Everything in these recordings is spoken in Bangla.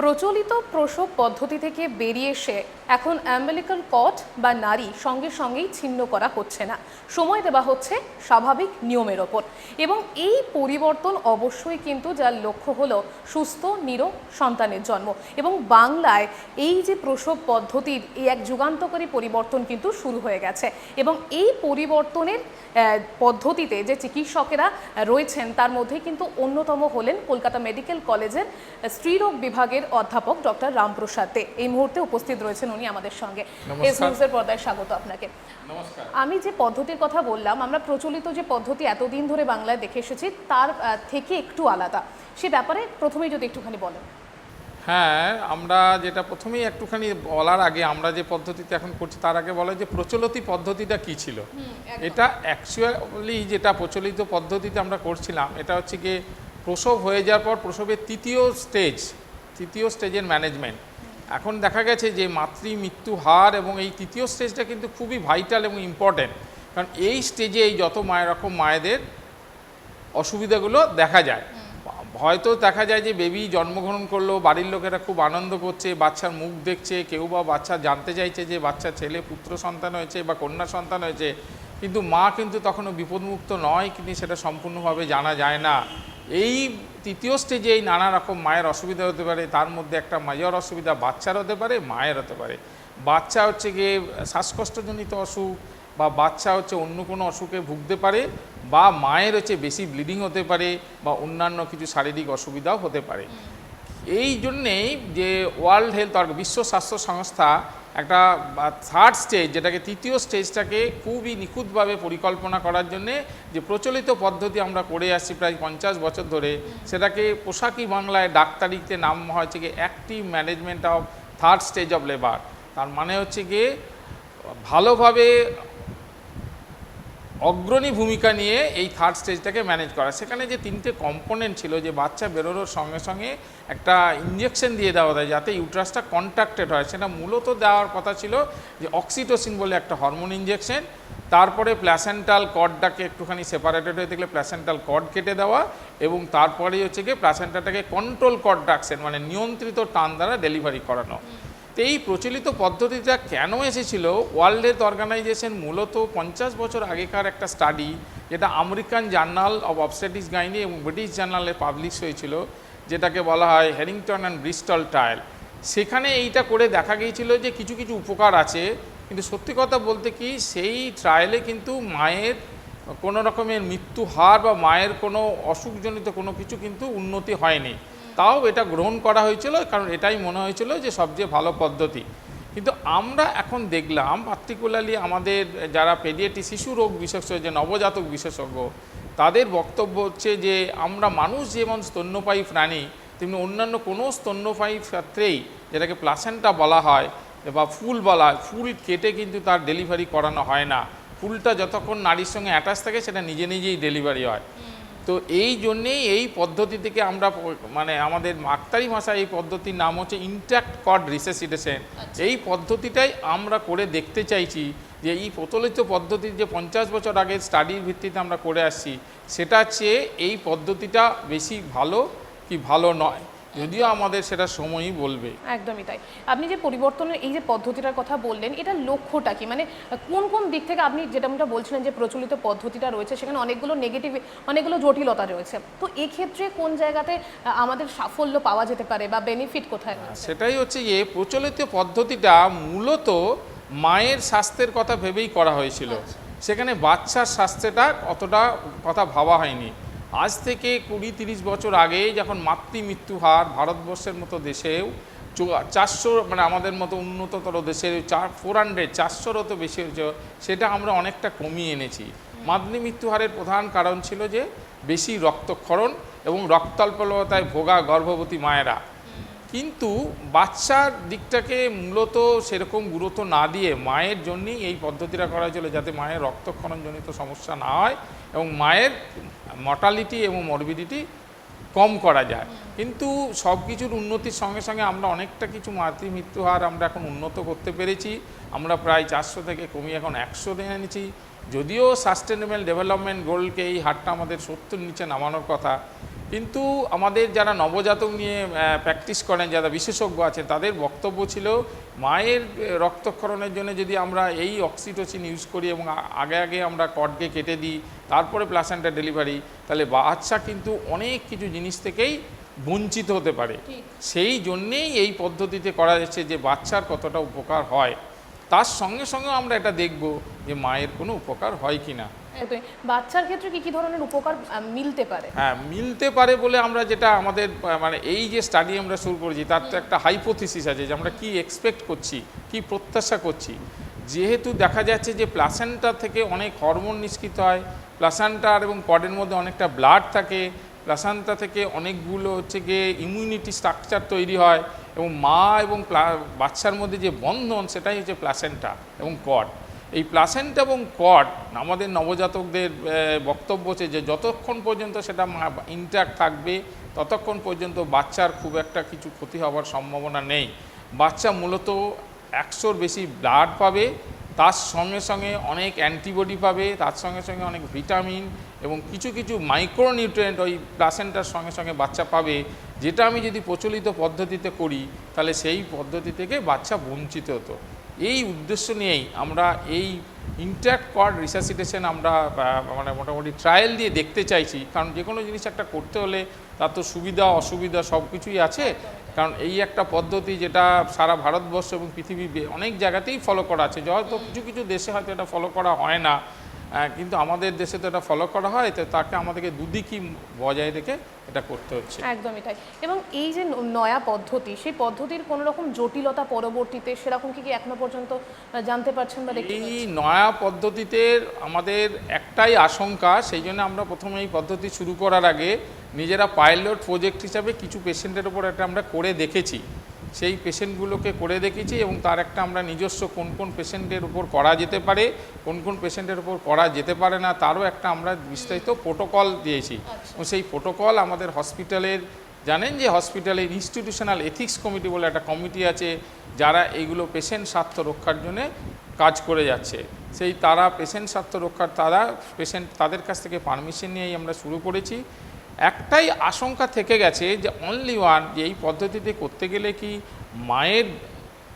প্রচলিত প্রসব পদ্ধতি থেকে বেরিয়ে এসে এখন অ্যাম্বেলিক্যাল কট বা নারী সঙ্গে সঙ্গেই ছিন্ন করা হচ্ছে না। সময় দেওয়া হচ্ছে স্বাভাবিক নিয়মের ওপর। এবং এই পরিবর্তন অবশ্যই কিন্তু যার লক্ষ্য হলো সুস্থ নিরোগ সন্তানের জন্ম। এবং বাংলায় এই যে প্রসব পদ্ধতির এই এক যুগান্তকারী পরিবর্তন কিন্তু শুরু হয়ে গেছে। এবং এই পরিবর্তনের পদ্ধতিতে যে চিকিৎসকেরা রয়েছেন, তার মধ্যে কিন্তু অন্যতম হলেন কলকাতা মেডিকেল কলেজের স্ত্রীরোগ বিভাগের অধ্যাপক ডক্টর রামপ্রসাদ। দে এই মুহূর্তে উপস্থিত রয়েছেন উনি আমাদের সঙ্গে। এস নিউজের পর্দায় স্বাগত আপনাকে। নমস্কার। আমি যে পদ্ধতির কথা বললাম আমরা প্রচলিত যে পদ্ধতি এতদিন ধরে বাংলায় দেখে এসেছি তার থেকে একটু আলাদা। সে ব্যাপারে প্রথমেই যদি একটুখানি বলেন। হ্যাঁ আমরা যেটা প্রথমেই একটুখানি বলার আগে আমরা যে পদ্ধতিতে এখন করছি তার আগে বলা যে প্রচলিত পদ্ধতিটা কি ছিল? এটা অ্যাকচুয়ালি যেটা প্রচলিত পদ্ধতিতে আমরা করছিলাম এটা হচ্ছে গিয়ে প্রসব হয়ে যাওয়ার পর প্রসবের তৃতীয় স্টেজ তৃতীয় স্টেজের ম্যানেজমেন্ট। এখন দেখা গেছে যে মাতৃ, মৃত্যু, হার এবং এই তৃতীয় স্টেজটা কিন্তু খুবই ভাইটাল এবং ইম্পর্ট্যান্ট। কারণ এই স্টেজে এই যত মায়ের রকম মায়েদের অসুবিধাগুলো দেখা যায়। হয়তো দেখা যায় যে বেবি জন্মগ্রহণ করল, বাড়ির লোকেরা খুব আনন্দ করছে, বাচ্চার মুখ দেখছে, কেউ বা বাচ্চা জানতে চাইছে যে বাচ্চা ছেলে, পুত্র সন্তান হয়েছে বা কন্যা সন্তান হয়েছে। কিন্তু মা কিন্তু তখনও বিপদমুক্ত নয়, কিন্তু সেটা সম্পূর্ণভাবে জানা যায় না। এই তৃতীয় স্টেজে এই নানা রকম মায়ের অসুবিধা হতে পারে, তার মধ্যে একটা মেজর অসুবিধা বাচ্চার হতে পারে, মায়ের হতে পারে। বাচ্চা হচ্ছে গিয়ে শ্বাসকষ্টজনিত অসুখ বা বাচ্চা হচ্ছে অন্য কোনো অসুখে ভুগতে পারে বা মায়ের হচ্ছে বেশি ব্লিডিং হতে পারে বা অন্যান্য কিছু শারীরিক অসুবিধাও হতে পারে। এই জন্যেই যে ওয়ার্ল্ড হেলথ বিশ্ব স্বাস্থ্য সংস্থা একটা থার্ড স্টেজ যেটাকে তৃতীয় স্টেজটাকে খুবই নিখুঁতভাবে পরিকল্পনা করার জন্যে যে প্রচলিত পদ্ধতি আমরা করে আসছি প্রায় পঞ্চাশ বছর ধরে, সেটাকে পোশাকি বাংলায় ডাক্তারিতে নাম হয়েছে গিয়ে active management of third stage of labour তার মানে হচ্ছে গিয়ে ভালোভাবে অগ্রণী ভূমিকা নিয়ে এই থার্ড স্টেজটাকে ম্যানেজ করা। সেখানে যে তিনটে কম্পোনেন্ট ছিল, যে বাচ্চা বেরোনোর সঙ্গে সঙ্গে একটা ইঞ্জেকশন দিয়ে দেওয়া যায় যাতে ইউট্রাসটা কন্ট্রাক্টেড হয়। সেটা মূলত দেওয়ার কথা ছিল যে অক্সিটোসিন বলে একটা হরমোন ইঞ্জেকশন তারপরে প্ল্যাসেন্টাল কর্ডটাকে একটুখানি সেপারেটেড হয়ে থাকলে প্ল্যাসেন্টাল কর্ড কেটে দেওয়া এবং তারপরে হচ্ছে গিয়ে প্ল্যাসেন্টাটাকে কন্ট্রোল কর্ড রাখছেন মানে নিয়ন্ত্রিত টান দ্বারা ডেলিভারি করানো। তো এই প্রচলিত পদ্ধতিটা কেন এসেছিল? ওয়ার্ল্ড হেলথ অর্গানাইজেশন মূলত পঞ্চাশ বছর আগেকার একটা স্টাডি যেটা American journal of obstetrics gynae এবং ব্রিটিশ জার্নালে পাবলিশ হয়েছিল, যেটাকে বলা হয় হ্যারিংটন অ্যান্ড ব্রিস্টল ট্রায়াল সেখানে এইটা করে দেখা গিয়েছিল যে কিছু কিছু উপকার আছে, কিন্তু সত্যি কথা বলতে কি, সেই ট্রায়ালে কিন্তু মায়ের কোনো রকমের মৃত্যু হার বা মায়ের কোনো অসুখজনিত কোনো কিছু কিন্তু উন্নতি হয়নি। তাও এটা গ্রহণ করা হয়েছিল, কারণ এটাই মনে হয়েছিল যে সবচেয়ে ভালো পদ্ধতি। কিন্তু আমরা এখন দেখলাম পার্টিকুলারলি আমাদের যারা পেডিয়াটি শিশু রোগ বিশেষজ্ঞ, যে নবজাতক বিশেষজ্ঞ, তাদের বক্তব্য হচ্ছে যে আমরা মানুষ যেমন স্তন্যপায়ী প্রাণী, তেমনি অন্যান্য কোনো স্তন্যপায়ী ক্ষেত্রেই যেটাকে প্লাসেন্টা বলা হয়, বা ফুল বলা হয়, ফুল কেটে কিন্তু তার ডেলিভারি করানো হয় না। ফুলটা যতক্ষণ নারীর সঙ্গে অ্যাটাচ থাকে, সেটা নিজে নিজেই ডেলিভারি হয়। তো এই জন্যেই এই পদ্ধতি থেকে আমরা মানে আমাদের মাক্তারি ভাষায় এই পদ্ধতির নাম হচ্ছে ইন্ট্যাক্ট কড রিসেসিটেশন এই পদ্ধতিটাই আমরা করে দেখতে চাইছি যে এই প্রচলিত পদ্ধতির যে পঞ্চাশ বছর আগে স্টাডির ভিত্তিতে আমরা করে আসছি সেটা চেয়ে এই পদ্ধতিটা বেশি ভালো কি ভালো নয়। যদিও আমাদের সেটা সময়ই বলবে। একদমই তাই। আপনি যে পরিবর্তনের এই যে পদ্ধতিটার কথা বললেন এটা লক্ষ্যটা কি? মানে কোন কোন দিক থেকে আপনি যেটা বলছিলেন যে প্রচলিত পদ্ধতিটা রয়েছে সেখানে অনেকগুলো নেগেটিভ অনেকগুলো জটিলতা রয়েছে। তো এক্ষেত্রে কোন জায়গাতে আমাদের সাফল্য পাওয়া যেতে পারে বা বেনিফিট কোথায় সেটাই হচ্ছে যে প্রচলিত পদ্ধতিটা মূলত মায়ের স্বাস্থ্যের কথা ভেবেই করা হয়েছিল। সেখানে বাচ্চার স্বাস্থ্যটা অতটা কথা ভাবা হয়নি। আজ থেকে কুড়ি তিরিশ বছর আগে যখন মাতৃ মৃত্যু হার ভারতবর্ষের মতো দেশেও চারশো মানে আমাদের মতো উন্নততর দেশের চার ফোর হান্ড্রেড চারশোরও তো বেশি হয়েছে, সেটা আমরা অনেকটা কমিয়ে এনেছি। মাতৃ মৃত্যু হারের প্রধান কারণ ছিল যে বেশি রক্তক্ষরণ এবং রক্তাল্পলতায় ভোগা গর্ভবতী মায়েরা। কিন্তু বাচ্চার দিকটাকে মূলত সেরকম গুরুত্ব না দিয়ে মায়ের জন্যই এই পদ্ধতিটা করা হয়েছিল যাতে মায়ের রক্তক্ষরণজনিত সমস্যা না হয় এবং মায়ের মর্টালিটি এবং মরবিডিটি কম করা যায়। কিন্তু সব কিছুর উন্নতির সঙ্গে সঙ্গে আমরা অনেকটা কিছু মাতৃ মৃত্যু হার আমরা এখন উন্নত করতে পেরেছি। আমরা প্রায় চারশো থেকে কমিয়ে এখন একশো দিয়ে এনেছি। যদিও সাস্টেনেবল ডেভেলপমেন্ট গোলকে এই হারটা আমাদের সত্তর নিচে নামানোর কথা কিন্তু আমাদের যারা নবজাতক নিয়ে প্র্যাকটিস করেন যারা বিশেষজ্ঞ আছেন তাদের বক্তব্য ছিল মায়ের রক্তক্ষরণের জন্য যদি আমরা এই অক্সিটোসিন ইউজ করি এবং আগে আগে আমরা কর্ডকে কেটে দিই তারপরে প্লাসেন্টা ডেলিভারি তাহলে বাচ্চা কিন্তু অনেক কিছু জিনিস থেকেই বঞ্চিত হতে পারে। সেই জন্যেই এই পদ্ধতিতে করা যাচ্ছে যে বাচ্চার কতটা উপকার হয়। তার সঙ্গে সঙ্গে আমরা এটা দেখব যে মায়ের কোনো উপকার হয় কি না। বাচ্চার ক্ষেত্রে কি কি ধরনের উপকার মিলতে পারে? হ্যাঁ মিলতে পারে বলে আমরা যেটা আমাদের মানে এই যে স্টাডি আমরা শুরু করেছি তার তো একটা হাইপোথিসিস আছে যে আমরা কি এক্সপেক্ট করছি কি প্রত্যাশা করছি। যেহেতু দেখা যাচ্ছে যে প্লাসেন্টা থেকে অনেক হরমোন নিষ্কৃত হয় প্লাসেন্টার এবং কডের মধ্যে অনেকটা ব্লাড থাকে প্লাসেন্টা থেকে অনেকগুলো হচ্ছে গিয়ে ইমিউনিটি স্ট্রাকচার তৈরি হয় এবং মা এবং বাচ্চার মধ্যে যে বন্ধন সেটাই হচ্ছে প্লাসেন্টা এবং কড এই প্লাসেন্ট এবং কড আমাদের নবজাতকদের বক্তব্য হচ্ছে যে যতক্ষণ পর্যন্ত সেটা ইন্ট্যাক্ট থাকবে, ততক্ষণ পর্যন্ত বাচ্চার খুব একটা কিছু ক্ষতি হওয়ার সম্ভাবনা নেই। বাচ্চা মূলত একশোর বেশি ব্লাড পাবে, তার সঙ্গে সঙ্গে অনেক অ্যান্টিবডি পাবে, তার সঙ্গে সঙ্গে অনেক ভিটামিন এবং কিছু কিছু মাইক্রোনিউট্রিয়েন্ট ওই প্লাসেন্টার সঙ্গে সঙ্গে বাচ্চা পাবে, যেটা আমি যদি প্রচলিত পদ্ধতিতে করি, তাহলে সেই পদ্ধতি থেকে বাচ্চা বঞ্চিত হতো। এই উদ্দেশ্য নিয়েই আমরা এই ইন্ট্যাক্ট কর্ড রিসার্সিটেশন আমরা মানে মোটামুটি ট্রায়াল দিয়ে দেখতে চাইছি। কারণ যে কোনো জিনিস একটা করতে হলে তার তো সুবিধা, অসুবিধা সব কিছুই আছে। কারণ এই একটা পদ্ধতি যেটা সারা ভারতবর্ষ এবং পৃথিবী অনেক জায়গাতেই ফলো করা আছে। যত কিছু কিছু দেশে হয়তো এটা ফলো করা হয় না। কিন্তু আমাদের দেশে তো এটা ফলো করা হয় তো তাকে আমাদেরকে দুদিকই বজায় রেখে এটা করতে হচ্ছে। একদমই তাই। এবং এই যে নয়া পদ্ধতি সেই পদ্ধতির কোনো রকম জটিলতা পরবর্তীতে সেরকম কি কি এখনও পর্যন্ত জানতে পারছেন বা দেখতে এই নয়া পদ্ধতিতে আমাদের একটাই আশঙ্কা সেই জন্য আমরা প্রথমে এই পদ্ধতি শুরু করার আগে নিজেরা পাইলট প্রজেক্ট হিসাবে কিছু পেশেন্টের উপর এটা আমরা করে দেখেছি। সেই পেশেন্টগুলোকে করে দেখেছি এবং তার একটা আমরা নিজস্ব কোন কোন পেশেন্টের উপর করা যেতে পারে কোন কোন পেশেন্টের উপর করা যেতে পারে না তারও একটা আমরা বিস্তারিত প্রোটোকল দিয়েছি। এবং সেই প্রোটোকল আমাদের হসপিটালের জানেন যে হসপিটালের ইনস্টিটিউশনাল এথিক্স কমিটি বলে একটা কমিটি আছে যারা এইগুলো পেশেন্ট স্বার্থ রক্ষার জন্য কাজ করে যাচ্ছে। সেই তারা পেশেন্ট স্বার্থ রক্ষার তারা পেশেন্ট তাদের কাছ থেকে পারমিশন নিয়েই আমরা শুরু করেছি। একটাই আশঙ্কা থেকে গেছে যে অনলি ওয়ান যে এই পদ্ধতিতে করতে গেলে কি মায়ের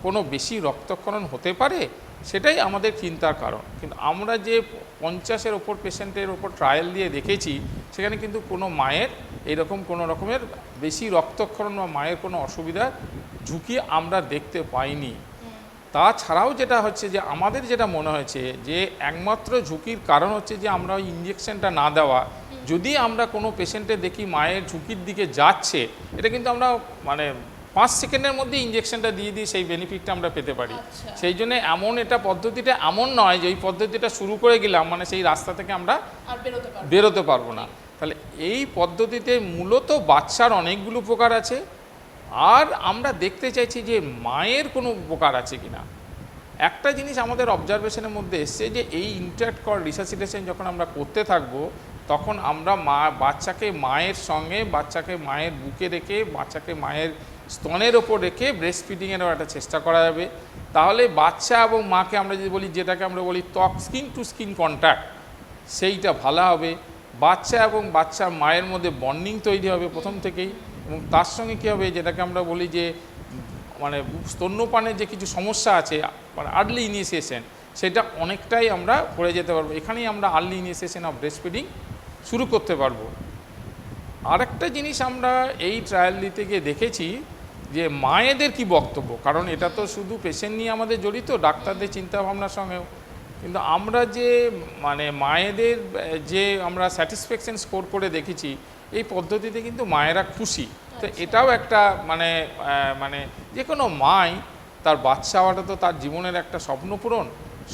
কোনো বেশি রক্তক্ষরণ হতে পারে? সেটাই আমাদের চিন্তার কারণ। কিন্তু আমরা যে পঞ্চাশের ওপর পেশেন্টের ওপর ট্রায়াল দিয়ে দেখেছি, সেখানে কিন্তু কোনো মায়ের এরকম কোনো রকমের বেশি রক্তক্ষরণ বা মায়ের কোনো অসুবিধার ঝুঁকি আমরা দেখতে পাইনি। তাছাড়াও যেটা হচ্ছে যে আমাদের যেটা মনে হয়েছে যে একমাত্র ঝুঁকির কারণ হচ্ছে যে আমরা ওই ইঞ্জেকশনটা না দেওয়া যদি আমরা কোনো পেশেন্টে দেখি মায়ের ঝুঁকির দিকে যাচ্ছে এটা কিন্তু আমরা মানে পাঁচ সেকেন্ডের মধ্যে ইঞ্জেকশনটা দিয়ে দিয়ে সেই বেনিফিটটা আমরা পেতে পারি। আচ্ছা। সেই জন্য এমন এটা পদ্ধতিটা এমন নয় যে এই পদ্ধতিটা শুরু করে গেলাম মানে সেই রাস্তা থেকে আমরা বেরোতে পারব না। তাহলে এই পদ্ধতিতে মূলত বাচ্চার অনেকগুলো উপকার আছে। আর আমরা দেখতে চাইছি যে মায়ের কোনো উপকার আছে কিনা। একটা জিনিস আমাদের অবজারভেশনের মধ্যে এসছে যে এই ইন্টারক্ট কর রিসাসিটেশন যখন আমরা করতে থাকব তখন আমরা মা, বাচ্চাকে মায়ের সঙ্গে, বাচ্চাকে মায়ের বুকে রেখে, বাচ্চাকে মায়ের স্তনের ওপর রেখে ব্রেস্ট ফিডিংয়েরও একটা চেষ্টা করা যাবে। তাহলে বাচ্চা এবং মাকে আমরা যদি বলি, যেটাকে আমরা বলি ত্বক স্কিন টু স্কিন কন্ট্যাক্ট সেইটা ভালো হবে। বাচ্চা এবং বাচ্চা মায়ের মধ্যে বন্ডিং তৈরি হবে প্রথম থেকেই এবং তার সঙ্গে কী হবে, যেটাকে আমরা বলি যে মানে স্তন্যপানের যে কিছু সমস্যা আছে মানে আর্লি ইনিশিয়েশন সেটা অনেকটাই আমরা করে যেতে পারব। এখানেই আমরা early initiation of breast feeding শুরু করতে পারব। আরেকটা জিনিস আমরা এই ট্রায়াল দিতে গিয়ে দেখেছি যে মায়েদের কি বক্তব্য? কারণ এটা তো শুধু পেশেন্ট নিয়ে আমাদের জড়িত ডাক্তারদের চিন্তাভাবনার সঙ্গেও। কিন্তু আমরা যে মানে মায়েদের যে আমরা স্যাটিসফ্যাকশন স্কোর করে দেখেছি এই পদ্ধতিতে কিন্তু মায়েরা খুশি। তো এটাও একটা মানে মানে যে কোনো মাই তার বাচ্চা হওয়াটা তো তার জীবনের একটা স্বপ্ন পূরণ।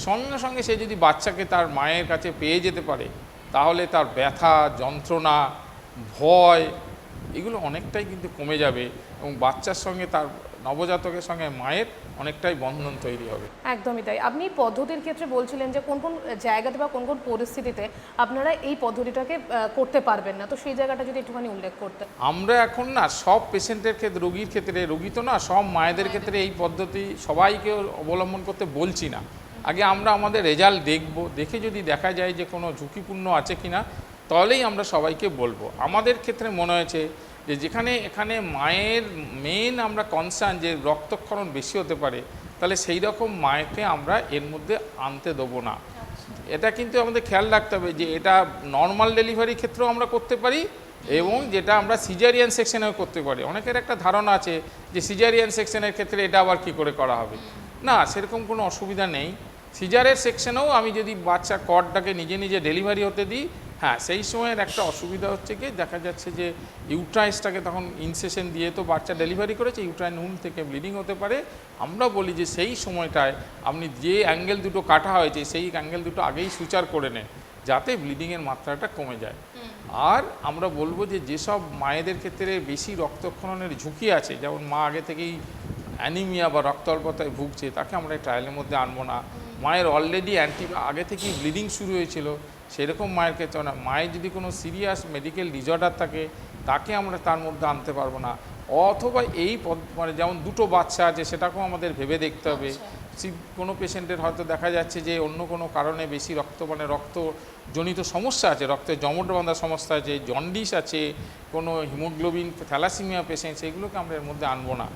সঙ্গে সঙ্গে সে যদি বাচ্চাকে তার মায়ের কাছে পেয়ে যেতে পারে তাহলে তার ব্যথা যন্ত্রণা ভয় এগুলো অনেকটাই কিন্তু কমে যাবে এবং বাচ্চার সঙ্গে তার নবজাতকের সঙ্গে মায়ের অনেকটাই বন্ধন তৈরি হবে। একদমই তাই। আপনি পদ্ধতির ক্ষেত্রে বলছিলেন যে কোন কোন জায়গাতে বা কোন কোন পরিস্থিতিতে আপনারা এই পদ্ধতিটাকে করতে পারবেন না। তো সেই জায়গাটা যদি একটুখানি উল্লেখ করতে আমরা এখন না সব পেশেন্টের ক্ষেত্রে রোগীর ক্ষেত্রে রোগী তো না সব মায়েদের ক্ষেত্রে। এই পদ্ধতি সবাইকে অবলম্বন করতে বলছি না। আগে আমরা আমাদের রেজাল্ট দেখব, দেখে যদি দেখা যায় যে কোনো ঝুঁকিপূর্ণ আছে কিনা, তাহলেই আমরা সবাইকে বলব। আমাদের ক্ষেত্রে মনে হয়েছে যে যেখানে এখানে মায়ের মেন আমরা কনসার্ন যে রক্তক্ষরণ বেশি হতে পারে, তাহলে সেই রকম মায়েকে আমরা এর মধ্যে আনতে দেবো না। এটা কিন্তু আমাদের খেয়াল রাখতে হবে যে এটা নর্মাল ডেলিভারি ক্ষেত্রেও আমরা করতে পারি এবং যেটা আমরা সিজারিয়ান সেকশনেও করতে পারি। অনেকের একটা ধারণা আছে যে সিজারিয়ান সেকশনের ক্ষেত্রে এটা আবার কি করে করা হবে। না, সেরকম কোনো অসুবিধা নেই। সিজারের সেকশনেও আমি যদি বাচ্চা কর্ডটাকে নিজে নিজে ডেলিভারি হতে দিই হ্যাঁ সেই সময়ের একটা অসুবিধা হচ্ছে কি, দেখা যাচ্ছে যে ইউট্রাইসটাকে তখন ইনসেশন দিয়ে তো বাচ্চা ডেলিভারি করেছে, ইউট্রাইন নুন থেকে ব্লিডিং হতে পারে। আমরা বলি যে সেই সময়টায় আপনি যে অ্যাঙ্গেল দুটো কাটা হয়েছে, সেই অ্যাঙ্গেল দুটো আগেই সুচার করে নেন, যাতে ব্লিডিংয়ের মাত্রাটা কমে যায়। আর আমরা বলব যে যেসব মায়েদের ক্ষেত্রে বেশি রক্তক্ষরণের ঝুঁকি আছে, যেমন মা আগে থেকেই অ্যানিমিয়া বা রক্ত অল্পতায় ভুগছে, তাকে আমরা ট্রায়ালের মধ্যে আনব না। মায়ের অলরেডি অ্যান্টি আগে থেকেই ব্লিডিং শুরু হয়েছিল সেরকম মায়ের ক্ষেত্রে না। মায়ের যদি কোনো সিরিয়াস মেডিকেল ডিজর্ডার থাকে তাকে আমরা তার মধ্যে আনতে পারব না। অথবা এই পদ- মানে যেমন দুটো বাচ্চা আছে সেটাকেও আমাদের ভেবে দেখতে হবে। সি- কোনো পেশেন্টের হয়তো দেখা যাচ্ছে যে অন্য কোনো কারণে বেশি রক্ত মানে রক্তজনিত সমস্যা আছে রক্তের জমট বাঁধা সমস্যা আছে জন্ডিস আছে কোনো হিমোগ্লোবিন থ্যালাসিমিয়া পেশেন্ট সেগুলোকে আমরা এর মধ্যে আনব না।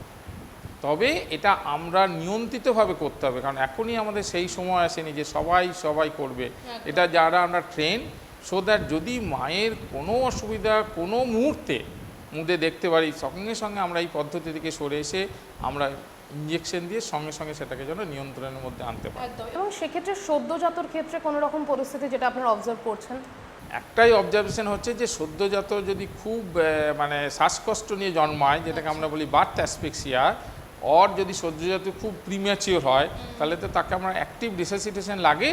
তবে এটা আমরা নিয়ন্ত্রিতভাবে করতে হবে কারণ এখনই আমাদের সেই সময় আসেনি যে সবাই সবাই করবে। এটা যারা আমরা ট্রেন সো দ্যাট যদি মায়ের কোনো অসুবিধা কোনো মুহূর্তে মুদে দেখতে পারি সঙ্গে সঙ্গে আমরা এই পদ্ধতি থেকে সরে এসে আমরা ইঞ্জেকশন দিয়ে সঙ্গে সঙ্গে সেটাকে যেন নিয়ন্ত্রণের মধ্যে আনতে পারি। এবং সেক্ষেত্রে সদ্যজাতর ক্ষেত্রে কোনো রকম পরিস্থিতি যেটা আপনারা অবজার্ভ করছেন? একটাই অবজারভেশন হচ্ছে যে সদ্যজাত যদি খুব মানে শ্বাসকষ্ট নিয়ে জন্মায় যেটাকে আমরা বলি বার্থ অ্যাসপেক্সিয়া অর যদি সদ্যজাত খুব প্রিম্যাচিওর হয়, তাহলে তো তাকে আমরা অ্যাক্টিভ রিসাসিটেশন লাগে।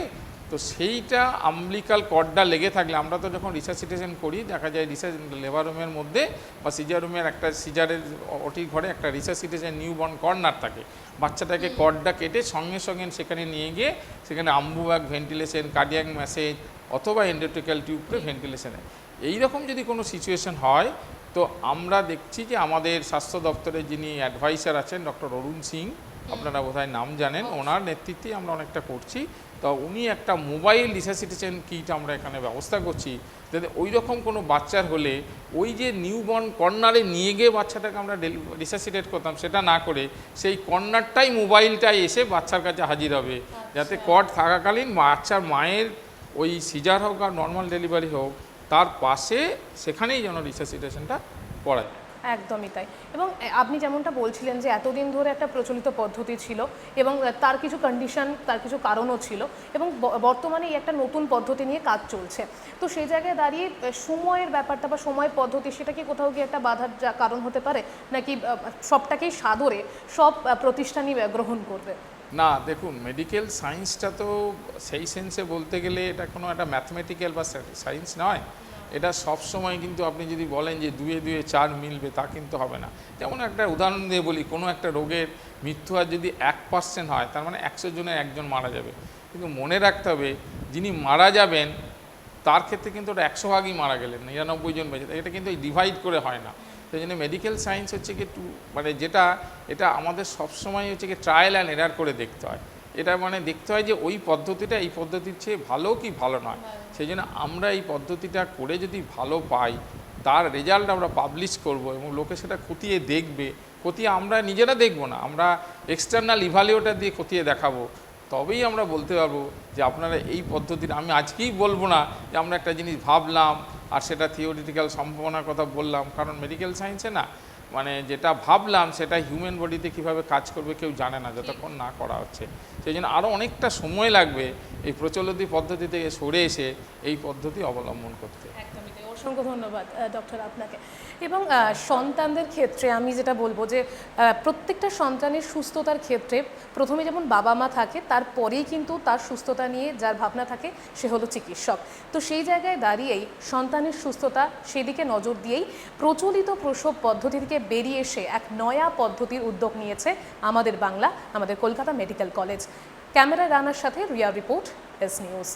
তো সেইটা আম্বলিকাল কর্ডটা লেগে থাকলে, আমরা তো যখন রিসাসিটেশন করি, দেখা যায় রিসাস লেবার রুমের মধ্যে বা সিজার রুমের একটা সিজারের ওটির ঘরে একটা রিসাসিটেশন নিউ বর্ন কর্নার থাকে। বাচ্চাটাকে কর্ডটা কেটে সঙ্গে সঙ্গে সেখানে নিয়ে গিয়ে, সেখানে আম্বুবাগ ভেন্টিলেশন কার্ডিয়াক ম্যাসেজ অথবা এন্ডোট্রিক্যাল টিউবকে ভেন্টিলেশনে এইরকম যদি কোনো সিচুয়েশন হয় তো আমরা দেখছি যে আমাদের স্বাস্থ্য দপ্তরের যিনি অ্যাডভাইসার আছেন ডক্টর অরুণ সিং আপনারা বোধহয় নাম জানেন ওনার নেতৃত্বেই আমরা অনেকটা করছি। তো উনি একটা মোবাইল রিসাসিটেশন কিট আমরা এখানে ব্যবস্থা করছি যাতে ওই রকম কোনো বাচ্চার হলে ওই যে নিউবর্ন কর্নারে নিয়ে গিয়ে বাচ্চাটাকে আমরা রিসাসিটেট করতাম সেটা না করে সেই কর্নারটাই মোবাইলটাই এসে বাচ্চার কাছে হাজির হবে। যাতে কট থাকাকালীন বাচ্চার মায়ের ওই সিজার হোক আর নর্মাল ডেলিভারি হোক তার পাশে সেখানেই যেন রিসাসিটেশনটা করায় একদমই তাই। এবং আপনি যেমনটা বলছিলেন যে এতদিন ধরে একটা প্রচলিত পদ্ধতি ছিল এবং তার কিছু কন্ডিশন তার কিছু কারণও ছিল এবং বর্তমানে এই একটা নতুন পদ্ধতি নিয়ে কাজ চলছে। তো সেই জায়গায় দাঁড়িয়ে সময়ের ব্যাপারটা বা সময় পদ্ধতি, সেটা কি কোথাও গিয়ে একটা বাধার কারণ হতে পারে? নাকি সবটাকেই সাদরে সব প্রতিষ্ঠানই গ্রহণ করবে? না, দেখুন মেডিকেল সায়েন্সটা তো সেই সেন্সে বলতে গেলে এটা কোনো একটা ম্যাথমেটিক্যাল বা সায়েন্স নয়। এটা সব সময় কিন্তু আপনি যদি বলেন যে দুয়ে দুয়ে চার মিলবে, তা কিন্তু হবে না। যেমন একটা উদাহরণ দিয়ে বলি, কোনো একটা রোগের মৃত্যু হার যদি এক পার্সেন্ট হয়, তার মানে একশো জনের একজন মারা যাবে। কিন্তু মনে রাখতে হবে, যিনি মারা যাবেন, তার ক্ষেত্রে কিন্তু ওটা একশো ভাগই মারা গেলেন, নিরানব্বই জন বেঁচে, এটা কিন্তু ডিভাইড করে হয় না। সেই জন্য মেডিকেল সায়েন্স হচ্ছে কি টু মানে যেটা এটা আমাদের সবসময় হচ্ছে কি ট্রায়াল অ্যান্ড এরার করে দেখতে হয়। এটা মানে দেখতে হয় যে ওই পদ্ধতিটা এই পদ্ধতির চেয়ে ভালো কি ভালো নয়। সেই জন্য আমরা এই পদ্ধতিটা করে যদি ভালো পাই তার রেজাল্ট আমরা পাবলিশ করব এবং লোকে সেটা খতিয়ে দেখবে। খতিয়ে আমরা নিজেরা দেখব না আমরা এক্সটার্নাল ইভালিওটার দিয়ে খতিয়ে দেখাবো। তবেই আমরা বলতে পারব যে আপনারা এই পদ্ধতির, আমি আজকেই বলব না যে আমরা একটা জিনিস ভাবলাম আর সেটা থিওরিটিক্যাল সম্ভাবনার কথা বললাম, কারণ মেডিকেল সায়েন্সে না মানে যেটা ভাবলাম সেটা হিউম্যান বডিতে কীভাবে কাজ করবে কেউ জানে না, যতক্ষণ না করা হচ্ছে। সেই জন্য আরও অনেকটা সময় লাগবে এই প্রচলিত পদ্ধতি থেকে সরে এসে এই পদ্ধতি অবলম্বন করতে। অসংখ্য ধন্যবাদ ডক্টর আপনাকে। এবং সন্তানদের ক্ষেত্রে আমি যেটা বলব যে প্রত্যেকটা সন্তানের সুস্থতার ক্ষেত্রে প্রথমে যেমন বাবা মা থাকে, তারপরেই কিন্তু তার সুস্থতা নিয়ে যার ভাবনা থাকে, সে হলো চিকিৎসক। তো সেই জায়গায় দাঁড়িয়েই সন্তানের সুস্থতা সেদিকে নজর দিয়েই প্রচলিত প্রসব পদ্ধতি থেকে বেরিয়ে এসে এক নয়া পদ্ধতির উদ্যোগ নিয়েছে আমাদের বাংলা, আমাদের কলকাতা মেডিকেল কলেজ। ক্যামেরা রানার সাথে রিয়া রিপোর্ট এস নিউজ